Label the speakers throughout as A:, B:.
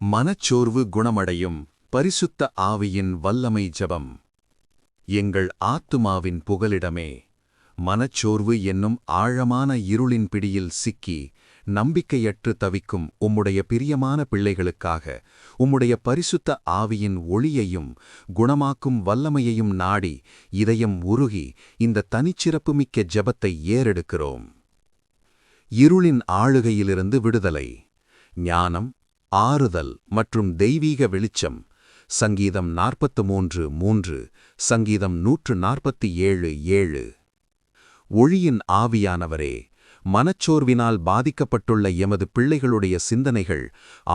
A: மனச்சோர்வு குணமடையும் பரிசுத்த ஆவியின் வல்லமை ஜெபம். எங்கள் ஆத்துமாவின் புகலிடமே மனச்சோர்வு என்னும் ஆழமான இருளின் பிடியில் சிக்கி நம்பிக்கையற்று தவிக்கும் உம்முடைய பிரியமான பிள்ளைகளுக்காக உம்முடைய பரிசுத்த ஆவியின் ஒளியையும் குணமாக்கும் வல்லமையையும் நாடி இதயம் உருகி இந்த தனிச்சிறப்புமிக்க ஜெபத்தை ஏறெடுக்கிறோம். இருளின் ஆளுகையிலிருந்து விடுதலை ஞானம் ஆறுதல் மற்றும் தெய்வீக வெளிச்சம். சங்கீதம் நாற்பத்து மூன்று மூன்று சங்கீதம் நூற்று நாற்பத்தி ஏழு ஏழு. ஒளியின் ஆவியானவரே மனச்சோர்வினால் பாதிக்கப்பட்டுள்ள எமது பிள்ளைகளுடைய சிந்தனைகள்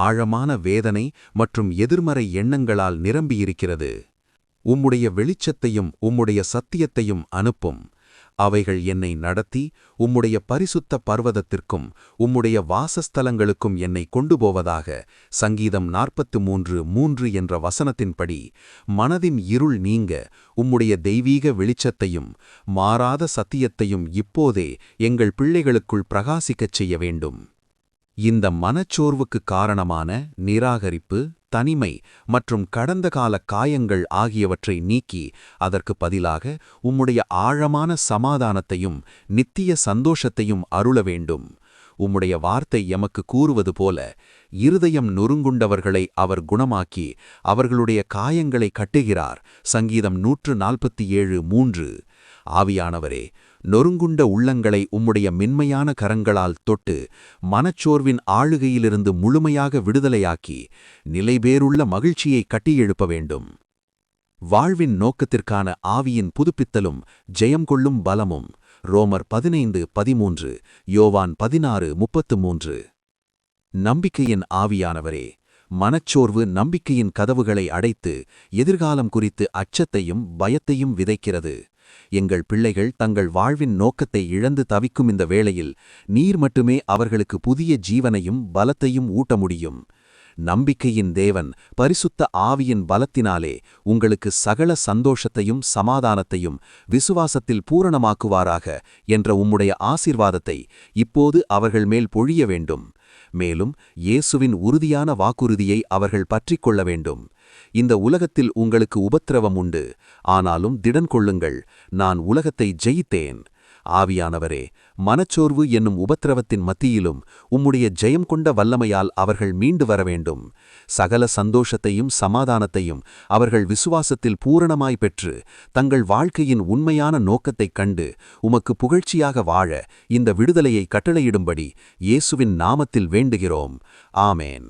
A: ஆழமான வேதனை மற்றும் எதிர்மறை எண்ணங்களால் நிரம்பியிருக்கிறது. உம்முடைய வெளிச்சத்தையும் உம்முடைய சத்தியத்தையும் அனுப்பும். அவைகள் என்னை நடத்தி உம்முடைய பரிசுத்த பர்வதத்திற்கும் உம்முடைய வாசஸ்தலங்களுக்கும் என்னை கொண்டு போவதாக சங்கீதம் நாற்பத்து மூன்று மூன்று என்ற வசனத்தின்படி மனதின் இருள் நீங்க உம்முடைய தெய்வீக வெளிச்சத்தையும் மாறாத சத்தியத்தையும் இப்போதே எங்கள் பிள்ளைகளுக்குள் பிரகாசிக்கச் செய்ய வேண்டும். இந்த மனச்சோர்வுக்கு காரணமான நிராகரிப்பு தனிமை மற்றும் கடந்த கால காயங்கள் ஆகியவற்றை நீக்கி அதற்கு பதிலாக உம்முடைய ஆழமான சமாதானத்தையும் நித்திய சந்தோஷத்தையும் அருள வேண்டும். உம்முடைய வார்த்தை எமக்கு கூறுவது போல இருதயம் நொறுங்குண்டவர்களை அவர் குணமாக்கி அவர்களுடைய காயங்களை கட்டுகிறார். சங்கீதம் நூற்று நாற்பத்தி ஏழு மூன்று. ஆவியானவரே நொறுங்குண்ட உள்ளங்களை உம்முடைய மென்மையான கரங்களால் தொட்டு மனச்சோர்வின் ஆளுகையிலிருந்து முழுமையாக விடுதலையாக்கி நிலைபேறுள்ள மகிழ்ச்சியை கட்டியெழுப்ப வேண்டும். வாழ்வின் நோக்கத்திற்கான ஆவியின் புதுப்பித்தலும் ஜெயம் கொள்ளும் பலமும் ரோமர் பதினைந்து பதிமூன்று யோவான் பதினாறு முப்பத்து மூன்று. நம்பிக்கையின் ஆவியானவரே மனச்சோர்வு நம்பிக்கையின் கதவுகளை அடைத்து எதிர்காலம் குறித்து அச்சத்தையும் பயத்தையும் விதைக்கிறது. எங்கள் பிள்ளைகள் தங்கள் வாழ்வின் நோக்கத்தை இழந்து தவிக்கும் இந்த வேளையில் நீர் மட்டுமே அவர்களுக்கு புதிய ஜீவனையும் பலத்தையும் ஊட்ட முடியும். நம்பிக்கையின் தேவன் பரிசுத்த ஆவியின் பலத்தினாலே உங்களுக்கு சகல சந்தோஷத்தையும் சமாதானத்தையும் விசுவாசத்தில் பூரணமாக்குவாராக என்ற உம்முடைய ஆசிர்வாதத்தை இப்போது அவர்கள் மேல் பொழிய வேண்டும். மேலும் இயேசுவின் உறுதியான வாக்குறுதியை அவர்கள் பற்றிக் கொள்ள வேண்டும். இந்த உலகத்தில் உங்களுக்கு உபத்திரவம் உண்டு. ஆனாலும் திடன் கொள்ளுங்கள் நான் உலகத்தை ஜெயித்தேன். ஆவியானவரே மனச்சோர்வு என்னும் உபத்திரவத்தின் மத்தியிலும் உம்முடைய ஜெயம் கொண்ட வல்லமையால் அவர்கள் மீண்டு வர வேண்டும் சகல சந்தோஷத்தையும் சமாதானத்தையும் அவர்கள் விசுவாசத்தில் பூரணமாய் பெற்று தங்கள் வாழ்க்கையின் உண்மையான நோக்கத்தைக் கண்டு உமக்கு புகழ்ச்சியாக வாழ இந்த விடுதலையை கட்டளையிடும்படி இயேசுவின் நாமத்தில் வேண்டுகிறோம். ஆமேன்.